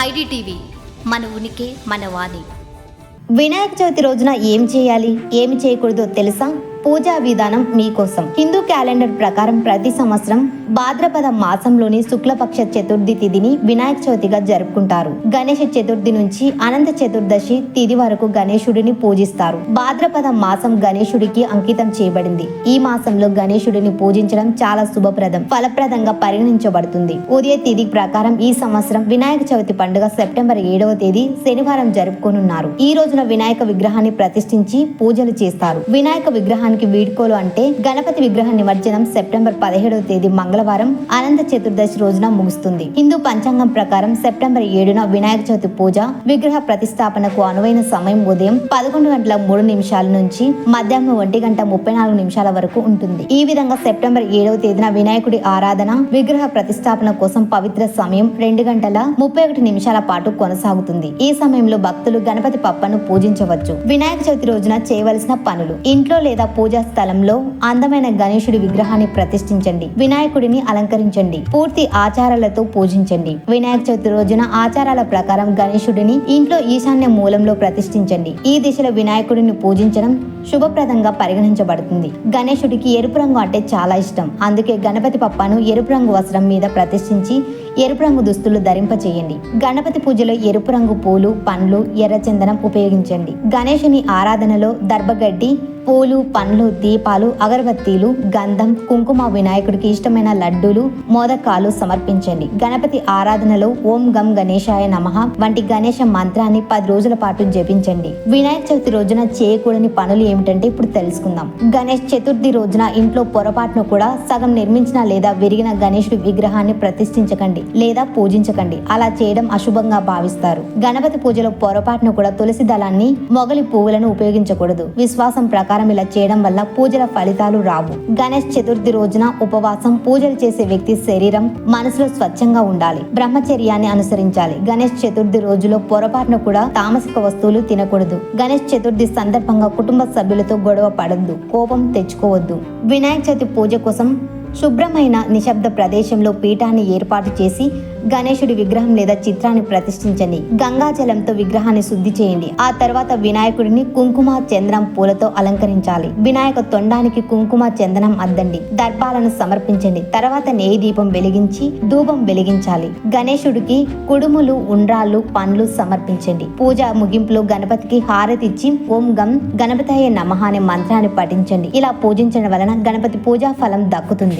IDTV మన ఉనికి మన వాణి. వినాయక చవితి రోజున ఏం చేయాలి? ఏమి చేయకూడదో తెలుసా? పూజా విధానం మీకోసం. హిందూ క్యాలెండర్ ప్రకారం ప్రతి సంవత్సరం భాద్రపద మాసంలోని శుక్లపక్ష చతుర్థి తిథిని వినాయక చవితిగా జరుపుకుంటారు. గణేష చతుర్థి నుంచి అనంత చతుర్దశి తిథి వరకు గణేశుడిని పూజిస్తారు. భాద్రపద మాసం గణేశుడికి అంకితం చేయబడింది. ఈ మాసంలో గణేశుడిని పూజించడం చాలా శుభప్రదం ఫలప్రదంగా పరిగణించబడుతుంది. ఉదయ తిథి ప్రకారం ఈ సంవత్సరం వినాయక చవితి పండుగ సెప్టెంబర్ ఏడవ తేదీ శనివారం జరుపుకోనున్నారు. ఈ రోజున వినాయక విగ్రహాన్ని ప్రతిష్ఠించి పూజలు చేస్తారు. వినాయక విగ్రహానికి వీడ్కోలు అంటే గణపతి విగ్రహ నిమజ్జనం సెప్టెంబర్ పదిహేడవ తేదీ మంగళ మంగళవారం అనంత చతుర్దశి రోజున ముగుస్తుంది. హిందూ పంచాంగం ప్రకారం సెప్టెంబర్ ఏడున వినాయక చవితి పూజ విగ్రహ ప్రతిష్టాపనకు అనువైన సమయం ఉదయం పదకొండు గంటల మూడు నిమిషాల నుంచి మధ్యాహ్నం ఒంటి గంట ముప్పై నాలుగు నిమిషాల వరకు ఉంటుంది. ఈ విధంగా సెప్టెంబర్ ఏడవ తేదీన వినాయకుడి ఆరాధన విగ్రహ ప్రతిష్టాపన కోసం పవిత్ర సమయం రెండు గంటల ముప్పై ఒకటి నిమిషాల పాటు కొనసాగుతుంది. ఈ సమయంలో భక్తులు గణపతి పప్పను పూజించవచ్చు. వినాయక చవితి రోజున చేయవలసిన పనులు ఇంట్లో లేదా పూజా స్థలంలో అందమైన గణేశుడి విగ్రహాన్ని ప్రతిష్ఠించండి. వినాయకుడిని అలంకరించండి. పూర్తి ఆచారాలతో పూజించండి. వినాయక చవితి రోజున ఆచారాల ప్రకారం గణేశుడిని ఇంట్లో ఈశాన్య మూలంలో ప్రతిష్ఠించండి. ఈ దిశలో వినాయకుడిని పూజించడం శుభప్రదంగా పరిగణించబడుతుంది. గణేశుడికి ఎరుపు రంగు అంటే చాలా ఇష్టం. అందుకే గణపతి పప్పను ఎరుపు రంగు వస్త్రం మీద ప్రతిష్ఠించి ఎరుపు రంగు దుస్తులు ధరింపచేయండి గణపతి పూజలో ఎరుపు రంగు పూలు పండ్లు ఎర్రచందనం ఉపయోగించండి. గణేశుని ఆరాధనలో దర్భగడ్డి పూలు పండ్లు దీపాలు అగరబత్తీలు గంధం కుంకుమ వినాయకుడికి ఇష్టమైన లడ్డూలు మోదకాలు సమర్పించండి. గణపతి ఆరాధనలో ఓం గం గణేశాయ నమః వంటి గణేశ మంత్రాన్ని పది రోజుల పాటు జపించండి. వినాయక చవితి రోజున చేయకూడని పనులు ఏమిటంటే ఇప్పుడు తెలుసుకుందాం. గణేష్ చతుర్థి రోజున ఇంట్లో పొరపాటును కూడా సగం నిర్మించిన లేదా విరిగిన గణేశుడి విగ్రహాన్ని ప్రతిష్ఠించకండి లేదా పూజించకండి. అలా చేయడం అశుభంగా భావిస్తారు. గణపతి పూజలో పొరపాటును కూడా తులసి దళాన్ని మొగలి పువ్వులను ఉపయోగించకూడదు. విశ్వాసం ప్రకారం ఇలా చేయడం వల్ల పూజల ఫలితాలు రావు. గణేష్ చతుర్థి రోజున ఉపవాసం పూజలు చేసే వ్యక్తి శరీరం మనసులో స్వచ్ఛంగా ఉండాలి. బ్రహ్మచర్యాన్ని అనుసరించాలి. గణేష్ చతుర్థి రోజులో పొరపాటున కూడా తామసిక వస్తువులు తినకూడదు. గణేష్ చతుర్థి సందర్భంగా కుటుంబ సభ్యులతో గొడవ పడద్దు. కోపం తెచ్చుకోవద్దు. వినాయక చవితి పూజ కోసం శుభ్రమైన నిశ్శబ్ద ప్రదేశంలో పీఠాన్ని ఏర్పాటు చేసి గణేశుడి విగ్రహం లేదా చిత్రాన్ని ప్రతిష్ఠించండి. గంగాజలంతో విగ్రహాన్ని శుద్ధి చేయండి. ఆ తర్వాత వినాయకుడిని కుంకుమ చందనం పూలతో అలంకరించాలి. వినాయక తొండానికి కుంకుమ చందనం అద్దండి. దర్పాలను సమర్పించండి. తర్వాత నెయ్యి దీపం వెలిగించి ధూపం వెలిగించాలి. గణేశుడికి కుడుములు ఉండ్రాళ్ళు పండ్లు సమర్పించండి. పూజ ముగింపులో గణపతికి హారతిచ్చి ఓం గం గణపతయ నమః అనే మంత్రాన్ని పఠించండి. ఇలా పూజించడం వలన గణపతి పూజా ఫలం దక్కుతుంది.